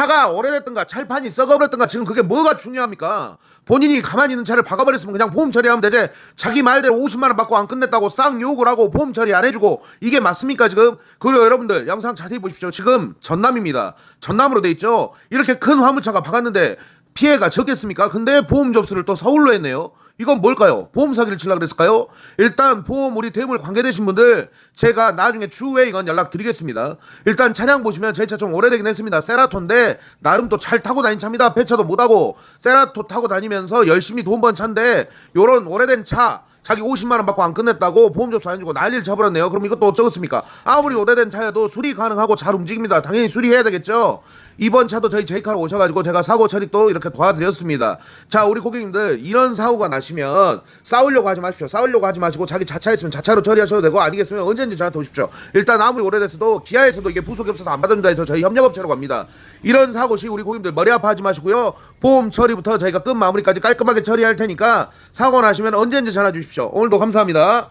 차가 오래됐든가 찰판이 썩어버렸든가 지금 그게 뭐가 중요합니까? 본인이 가만히 있는 차를 박아버렸으면 그냥 보험 처리하면 되지. 자기 말대로 50만 원 받고 안 끝냈다고 쌍 욕을 하고 보험 처리 안 해주고 이게 맞습니까 지금? 그리고 여러분들 영상 자세히 보십시오. 지금 전남입니다. 전남으로 돼 있죠. 이렇게 큰 화물차가 박았는데 피해가 적겠습니까? 근데 보험 접수를 또 서울로 했네요. 이건 뭘까요? 보험 사기를 치려고 그랬을까요? 일단 보험 우리 대물 관계되신 분들 제가 나중에 추후에 이건 연락드리겠습니다. 일단 차량 보시면 제 차 좀 오래되긴 했습니다. 세라토인데 나름 또 잘 타고 다닌 차입니다. 폐차도 못하고 세라토 타고 다니면서 열심히 돈 번 차인데 요런 오래된 차 자기 50만 원 받고 안 끝냈다고 보험 접수 안 해주고 난리를 쳐버렸네요. 그럼 이것도 어쩌겠습니까? 아무리 오래된 차여도 수리 가능하고 잘 움직입니다. 당연히 수리해야 되겠죠. 이번 차도 저희 제이카로 오셔가지고 제가 사고 처리 또 이렇게 도와드렸습니다. 자, 우리 고객님들 이런 사고가 나시면 싸우려고 하지 마십시오. 싸우려고 하지 마시고 자기 자차 있으면 자차로 처리하셔도 되고 아니겠으면 언제든지 저한테 오십시오. 일단 아무리 오래됐어도 기아에서도 이게 부속이 없어서 안 받아준다 해서 저희 협력업체로 갑니다. 이런 사고 시 우리 고객님들 머리 아파하지 마시고요. 보험 처리부터 저희가 끝 마무리까지 깔끔하게 처리할 테니까 사고 나시면 언제든지 전화 주십시오. 오늘도 감사합니다.